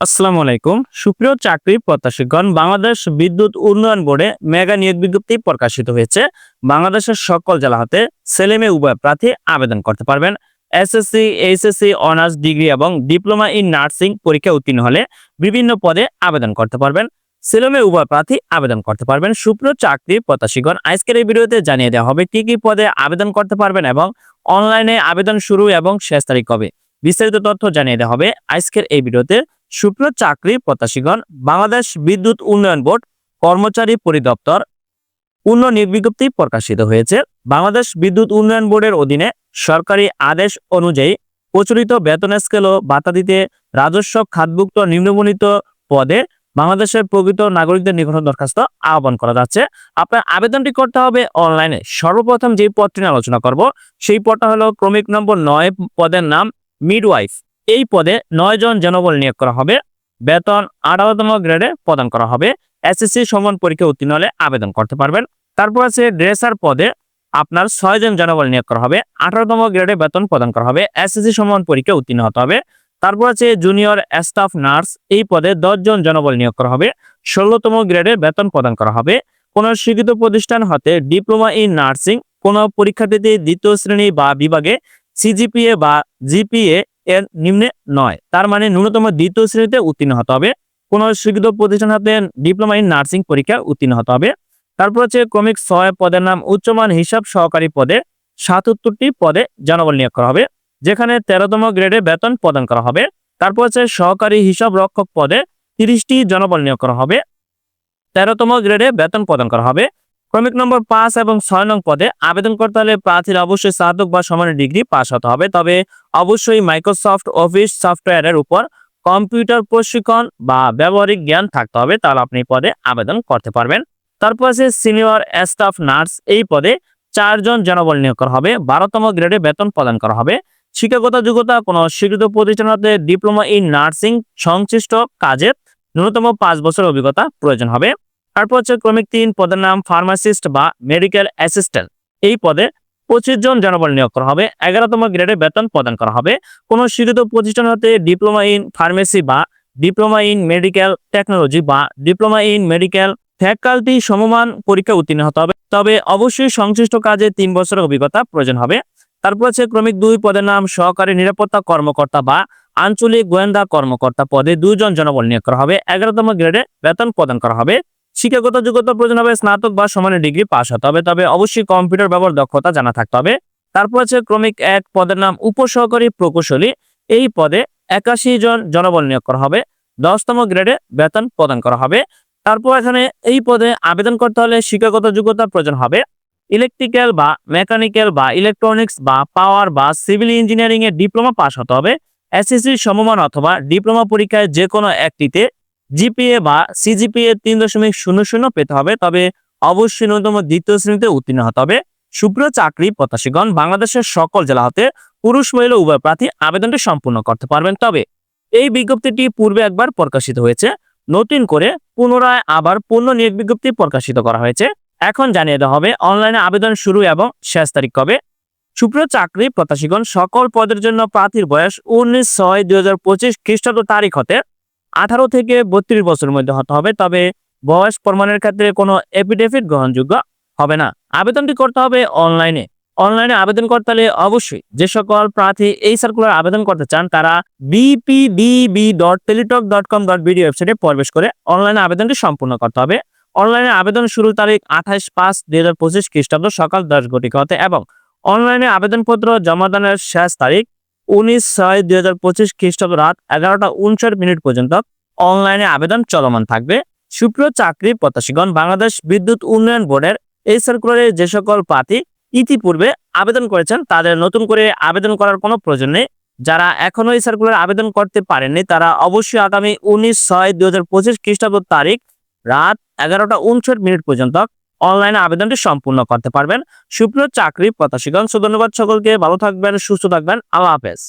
আসসালামু আলাইকুম। সুপ্রিয় চাকরি প্রত্যাশীগণ, বাংলাদেশ বিদ্যুৎ উন্নয়ন বোর্ডে মেগা নিয়োগ বিজ্ঞপ্তি প্রকাশিত হয়েছে। বাংলাদেশের সকল জেলা হতে ছেলে মেয়ে উভয় প্রার্থী আবেদন করতে পারবেন। এসএসসি এইচএসসি অনার্স ডিগ্রি এবং ডিপ্লোমা ইন নার্সিং পরীক্ষা উত্তীর্ণ হলে বিভিন্ন পদে আবেদন করতে পারবেন। ছেলে মেয়ে উভয় প্রার্থী আবেদন করতে পারবেন। সুপ্রিয় চাকরি প্রত্যাশীগণ, আজকের এই ভিডিওতে জানিয়ে দেওয়া হবে কি কি পদে আবেদন করতে পারবেন এবং অনলাইনে আবেদন শুরু এবং শেষ তারিখ কবে। বিস্তারিত তথ্য জানিয়ে দেওয়া হবে আজকের এই ভিডিওতে। সুপ্রিয় চাকরি প্রত্যাশীগণ, বাংলাদেশ বিদ্যুৎ উন্নয়ন বোর্ড কর্মচারী পরিদপ্তর পূর্ণ নির্বিজ্ঞপ্তি প্রকাশিত হয়েছে। বাংলাদেশ বিদ্যুৎ উন্নয়ন বোর্ডের অধীনে সরকারি আদেশ অনুযায়ী প্রচলিত বেতন স্কেল ও ভাতা দিতে রাজস্ব খাতভুক্ত নিম্নবর্ণিত পদে বাংলাদেশের প্রকৃত নাগরিকদের নিকট দরখাস্ত আহ্বান করা যাচ্ছে। আপনার আবেদনটি করতে হবে অনলাইনে। সর্বপ্রথম যে পদটি আলোচনা করব, সেই পদটা হলো ক্রমিক নম্বর নয় পদের নাম মিডওয়াইফ। এই পদে নয় জন জনবল নিয়োগ করা হবে। বেতন আঠারোতম গ্রেডে প্রদান করা হবে। এসএসসি সমান পরীক্ষা উত্তীর্ণ হলে আবেদন করতে পারবেন। তারপর আছে ড্রেসার পদে আপনার ছয় জন জনবল নিয়োগ করা হবে। আঠারোতম গ্রেডে বেতন প্রদান করা হবে। এসএসসি সমান পরীক্ষা উত্তীর্ণ হতে হবে। তারপর আছে জুনিয়র স্টাফ নার্স এই পদে দশ জন জনবল নিয়োগ করা হবে। ষোলোতম গ্রেডে বেতন প্রদান করা হবে। কোনো স্বীকৃত প্রতিষ্ঠান হতে ডিপ্লোমা ইন নার্সিং, কোনো পরীক্ষার্থীতে দ্বিতীয় শ্রেণি বা বিভাগে সিজিপিএ বা জিপিএ এর নিম্নে নয়। তার মানে ন্যূনতম দ্বিতীয় শ্রেণীতে উত্তীর্ণ হতে হবে। কোন স্বীকৃত প্রতিষ্ঠান হাতে ডিপ্লোমা ইন নার্সিং পরীক্ষা উত্তীর্ণ হতে হবে। তারপর হচ্ছে ক্রমিক ছয় পদের নাম, উচ্চমান হিসাব সহকারী পদে সাতাত্তরটি পদে জনবল নিয়োগ করা হবে, যেখানে তেরোতম গ্রেডে বেতন প্রদান করা হবে। তারপর হচ্ছে সহকারী হিসাব রক্ষক পদে তিরিশটি জনবল নিয়োগ করা হবে। তেরোতম গ্রেডে বেতন প্রদান করা হবে। ক্রমিক নম্বর পাঁচ এবং ছয় নং পদে আবেদন করতে হলে প্রার্থীর অবশ্যই স্নাতক বা সমানের ডিগ্রি পাস হতে হবে। তবে অবশ্যই মাইক্রোসফট অফিস সফটওয়্যারের উপর কম্পিউটার প্রশিক্ষণ বা ব্যবহারিক জ্ঞান থাকতে হবে, তাহলে আপনি পদে আবেদন করতে পারবেন। তারপর আছে সিনিয়র স্টাফ নার্স, এই পদে চারজন জনবল নিয়োগ করা হবে, বারোতম গ্রেডে বেতন প্রদান করা হবে। শিক্ষাগত যোগ্যতা, কোনো স্বীকৃত প্রতিষ্ঠান হতে ডিপ্লোমা ইন নার্সিং, সংশ্লিষ্ট কাজের ন্যূনতম পাঁচ বছর অভিজ্ঞতা প্রয়োজন হবে। তারপর হচ্ছে ক্রমিক তিন পদের নাম ফার্মাসিস্ট বা মেডিকেল অ্যাসিস্ট্যান্ট এই পদে পঁচিশ জন জনবল নিয়োগ করা হবে, এগারোতম গ্রেডে বেতন প্রদান করা হবে। কোনো স্বীকৃত প্রতিষ্ঠান হতে ডিপ্লোমা ইন ফার্মেসি বা ডিপ্লোমা ইন মেডিকেল টেকনোলজি বা ডিপ্লোমা ইন মেডিকেল ফ্যাকাল্টি সমমান পরীক্ষা উত্তীর্ণ হতে হবে। তবে অবশ্যই সংশ্লিষ্ট কাজে তিন বছরের অভিজ্ঞতা প্রয়োজন হবে। তারপর আছে ক্রমিক দুই পদের নাম সহকারী নিরাপত্তা কর্মকর্তা বা আঞ্চলিক গোয়েন্দা কর্মকর্তা পদে দুইজন জনবল নিয়োগ করা হবে, এগারোতম গ্রেডে বেতন প্রদান করা হবে। শিক্ষাগত যোগ্যতা প্রয়োজন হবে স্নাতক বা সমানের ডিগ্রি পাস হতে হবে তবে অবশ্যই কম্পিউটার ব্যবহার দক্ষতা জানা থাকতে হবে। তারপর আছে ক্রমিক এক পদের নাম উপসহকারী প্রকৌশলী। এই পদে একাশি জন জনবল নিয়োগ করা হবে। দশতম গ্রেডে বেতন প্রদান করা হবে। তারপর এখানে এই পদে আবেদন করতে হলে শিক্ষাগত যোগ্যতা প্রয়োজন হবে। ইলেকট্রিক্যাল বা মেকানিক্যাল বা ইলেকট্রনিক্স বা পাওয়ার বা সিভিল ইঞ্জিনিয়ারিং এর ডিপ্লোমা পাস হতে হবে। এসএসসি সমমান অথবা ডিপ্লোমা পরীক্ষায় যে কোনো একটিতে জিপিএ বা সিজিপিএ তিন দশমিক শূন্য শূন্য পেতে হবে, তবে অবশ্যই ন্যূনতম দ্বিতীয় শ্রেণীতে উত্তীর্ণ হতে হবে। সুপ্রিয় চাকরি প্রত্যাশীগণ, বাংলাদেশের সকল জেলা হতে পুরুষ, মহিলা উভয় প্রার্থী আবেদনটি সম্পূর্ণ করতে পারবেন। তবে এই বিজ্ঞপ্তিটি পূর্বে একবার প্রকাশিত হয়েছে। নতুন করে পুনরায় আবার পূর্ণ নিয়োগ বিজ্ঞপ্তি প্রকাশিত করা হয়েছে। এখন জানিয়ে দেওয়া হবে, অনলাইনে আবেদন শুরু এবং শেষ তারিখ কবে। সুপ্রিয় চাকরি প্রত্যাশীগণ, সকল পদের জন্য প্রার্থীর বয়স উনিশ ছয় দুই হাজার পঁচিশ খ্রিস্টাব্দ তারিখ হতে আঠারো থেকে বত্রিশ বছরের মধ্যে হতে হবে, তবে বয়স প্রমাণের ক্ষেত্রে কোনো এফিডেভিট গ্রহণযোগ্য হবে না। আবেদনটি করতে হবে অনলাইনে অনলাইনে আবেদন করতে হলে অবশ্যই যে সকল প্রার্থী এই সার্কুলার আবেদন করতে চান, তারা BPDB dot Teletalk dot com dot BD ওয়েবসাইটে প্রবেশ করে অনলাইনে আবেদনটি সম্পূর্ণ করতে হবে। অনলাইনে আবেদন শুরুর তারিখ আঠাশ পাঁচ দুই হাজার পঁচিশ খ্রিস্টাব্দ সকাল দশ ঘটিকা হতে এবং অনলাইনে আবেদনপত্র জমা দানের শেষ তারিখ উনিশ ছয় দুই হাজার পঁচিশ খ্রিস্টাব্দ রাত এগারোটা উনষাট মিনিট পর্যন্ত অনলাইনে আবেদন চলমান থাকবে। সুপ্রিয় চাকরি প্রত্যাশীগণ, বাংলাদেশ বিদ্যুৎ উন্নয়ন বোর্ডের এই সার্কুলারে যে সকল প্রার্থী ইতিপূর্বে আবেদন করেছেন, তাদের নতুন করে আবেদন করার কোনো প্রয়োজন নেই। যারা এখনও এই সার্কুলার আবেদন করতে পারেননি, তারা অবশ্যই আগামী উনিশ ছয় দুই হাজার পঁচিশ খ্রিস্টাব্দ তারিখ রাত এগারোটা উনষাট মিনিট পর্যন্ত অনলাইনে আবেদনটি সম্পূর্ণ করতে পারবেন। সুপ্রিয় চাকরি প্রত্যাশীগণ ধন্যবাদ সকলকে। ভালো থাকবেন, সুস্থ থাকবেন। আল্লাহ হাফেজ।